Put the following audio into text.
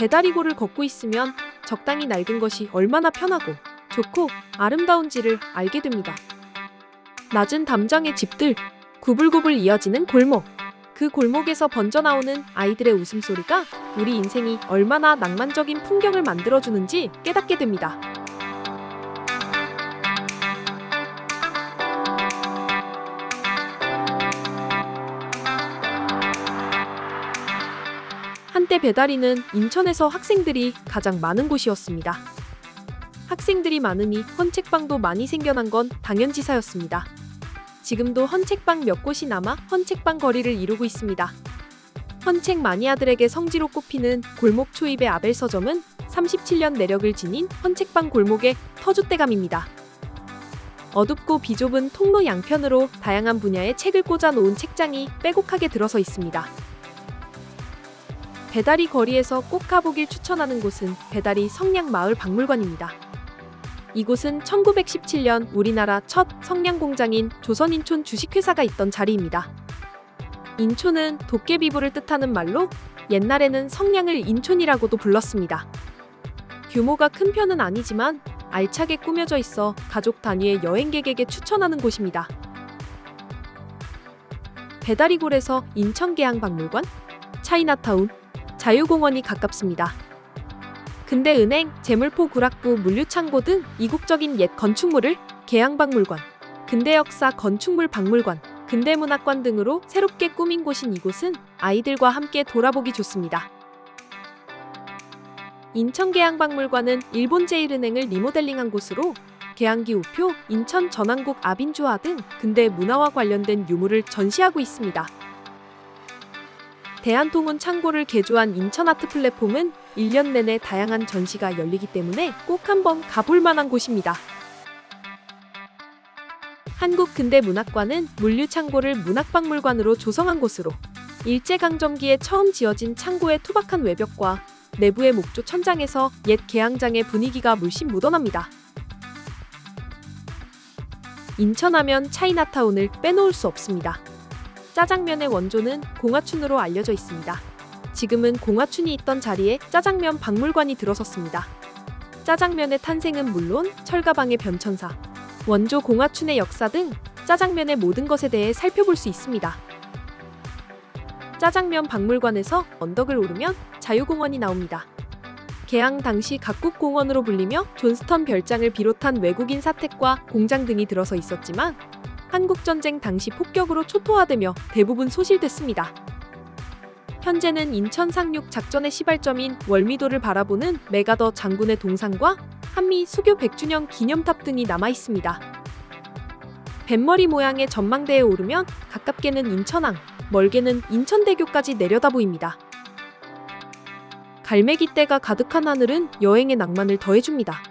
배다리고를 걷고 있으면 적당히 낡은 것이 얼마나 편하고 좋고 아름다운지를 알게 됩니다. 낮은 담장의 집들, 구불구불 이어지는 골목. 그 골목에서 번져나오는 아이들의 웃음소리가 우리 인생이 얼마나 낭만적인 풍경을 만들어주는지 깨닫게 됩니다. 한때 배다리는 인천에서 학생들이 가장 많은 곳이었습니다. 학생들이 많으니 헌책방도 많이 생겨난 건 당연지사였습니다. 지금도 헌책방 몇 곳이 남아 헌책방 거리를 이루고 있습니다. 헌책 마니아들에게 성지로 꼽히는 골목 초입의 아벨 서점은 37년 내력을 지닌 헌책방 골목의 터줏대감입니다. 어둡고 비좁은 통로 양편으로 다양한 분야의 책을 꽂아 놓은 책장이 빼곡하게 들어서 있습니다. 배다리 거리에서 꼭 가보길 추천하는 곳은 배다리 성냥마을 박물관입니다. 이곳은 1917년 우리나라 첫 성냥 공장인 조선인촌 주식회사가 있던 자리입니다. 인촌은 도깨비부를 뜻하는 말로 옛날에는 성냥을 인촌이라고도 불렀습니다. 규모가 큰 편은 아니지만 알차게 꾸며져 있어 가족 단위의 여행객에게 추천하는 곳입니다. 배다리골에서 인천계양박물관, 차이나타운, 자유공원이 가깝습니다. 근대 은행, 재물포 구락부, 물류창고 등 이국적인 옛 건축물을 계양박물관, 근대 역사 건축물 박물관, 근대 문학관 등으로 새롭게 꾸민 곳인 이곳은 아이들과 함께 돌아보기 좋습니다. 인천계양박물관은 일본 제1은행을 리모델링한 곳으로 계양기 우표, 인천 전왕국 아빈주화 등 근대 문화와 관련된 유물을 전시하고 있습니다. 대한통운 창고를 개조한 인천아트 플랫폼은 1년 내내 다양한 전시가 열리기 때문에 꼭 한번 가볼 만한 곳입니다. 한국근대문학관은 물류창고를 문학박물관으로 조성한 곳으로 일제강점기에 처음 지어진 창고의 투박한 외벽과 내부의 목조 천장에서 옛 개항장의 분위기가 물씬 묻어납니다. 인천하면 차이나타운을 빼놓을 수 없습니다. 짜장면의 원조는 공화춘으로 알려져 있습니다. 지금은 공화춘이 있던 자리에 짜장면 박물관이 들어섰습니다. 짜장면의 탄생은 물론 철가방의 변천사, 원조 공화춘의 역사 등 짜장면의 모든 것에 대해 살펴볼 수 있습니다. 짜장면 박물관에서 언덕을 오르면 자유공원이 나옵니다. 개항 당시 각국 공원으로 불리며 존스턴 별장을 비롯한 외국인 사택과 공장 등이 들어서 있었지만 한국전쟁 당시 폭격으로 초토화되며 대부분 소실됐습니다. 현재는 인천 상륙 작전의 시발점인 월미도를 바라보는 메가더 장군의 동상과 한미 수교 100주년 기념탑 등이 남아 있습니다. 뱃머리 모양의 전망대에 오르면 가깝게는 인천항, 멀게는 인천대교까지 내려다 보입니다. 갈매기떼가 가득한 하늘은 여행의 낭만을 더해줍니다.